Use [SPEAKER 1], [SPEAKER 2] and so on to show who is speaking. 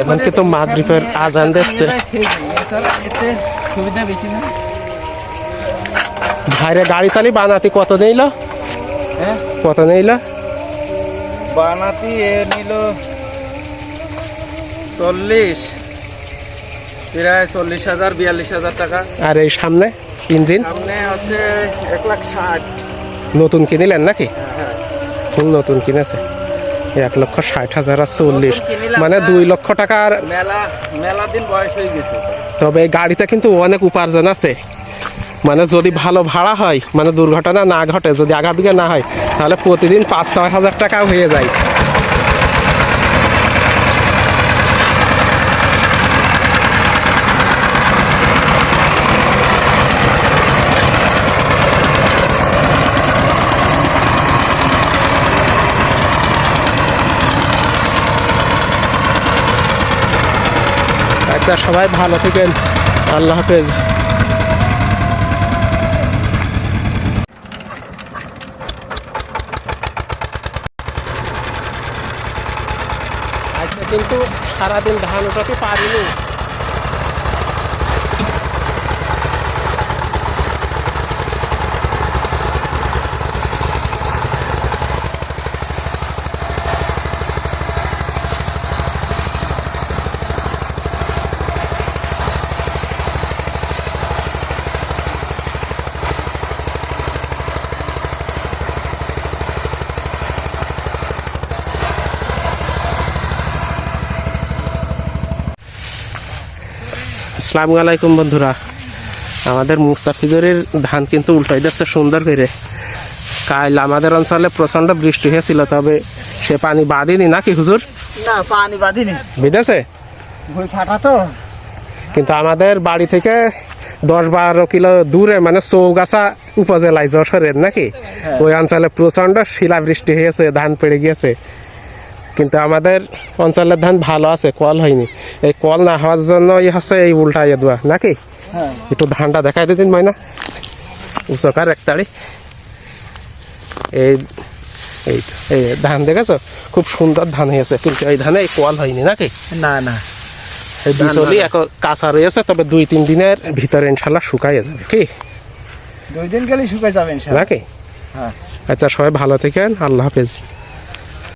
[SPEAKER 1] এখন কিন্তু মাগরিবের আজান দিচ্ছে। ভাইরে গাড়ি তালি বানাতে কত নিল?
[SPEAKER 2] হ্যাঁ?
[SPEAKER 1] কত নিল?
[SPEAKER 2] বানাতি এ নিল চল্লিশ। প্রায় চল্লিশ হাজার বিয়াল্লিশ হাজার টাকা।
[SPEAKER 1] আর এই সামনে ইঞ্জিন?
[SPEAKER 2] সামনে হচ্ছে এক লাখ ষাট।
[SPEAKER 1] নতুন কিনিলেন নাকি?
[SPEAKER 2] হ্যাঁ
[SPEAKER 1] নতুন কিনেছে। এক লক্ষ ষাট হাজার আর চল্লিশ। মানে দুই লক্ষ টাকার
[SPEAKER 2] মেলা মেলা দিন বয়স হয়ে গেছে।
[SPEAKER 1] তবে গাড়িতে কিন্তু অনেক উপার্জন আছে। মানে যদি ভালো ভাড়া হয় মানে দুর্ঘটনা না ঘটে যদি আগাবিকে না হয় তাহলে প্রতিদিন পাঁচ ছয় হাজার টাকাও হয়ে যায়। আচ্ছা সবাই ভালো থাকেন। আল্লাহ হাফেজ। কিন্তু সারাদিন ধান উঠাতে পারিনি। আসসালামু আলাইকুম বন্ধুরা। আমাদের মুস্তাফিজুরের ধান কিন্তু উল্টাই যাচ্ছে সুন্দর করে। কাল আমাদের অঞ্চলে প্রচণ্ড বৃষ্টি হয়েছিল তবে সে পানি বাঁধেনি নাকি হুজুর?
[SPEAKER 2] না পানি বাঁধিনি। ভুই ফাটা তো।
[SPEAKER 1] কিন্তু আমাদের বাড়ি থেকে দশ বারো কিলো দূরে মানে চৌগাছা উপজেলায় যশোরের নাকি? ওই অঞ্চলে প্রচণ্ড শিলা বৃষ্টি হয়েছে ধান পেড়ে গিয়েছে। কিন্তু আমাদের অঞ্চলের ধান ভালো আছে কল হয়নি। এই কল না হওয়ার জন্য হচ্ছে এই উল্টা ইয়ে দেওয়া নাকি?
[SPEAKER 2] হ্যাঁ।
[SPEAKER 1] একটু ধানটা দেখাই দিন ময়না। উচকার এক তাড়ি এই এই এই ধান দেখেছ? খুব সুন্দর ধান হয়েছে কিন্তু এই ধানে এই কল হয়নি নাকি?
[SPEAKER 2] না না।
[SPEAKER 1] এই বিচলি এক কাঁচা রয়েছে তবে দুই তিন দিনের ভিতরে ইনশাল্লাহ শুকাইয়ে যাবে কি?
[SPEAKER 2] দুই দিন গেলে শুকাই যাবেন
[SPEAKER 1] নাকি?
[SPEAKER 2] হ্যাঁ।
[SPEAKER 1] আচ্ছা সবাই ভালো থাকেন আল্লাহ হাফেজ।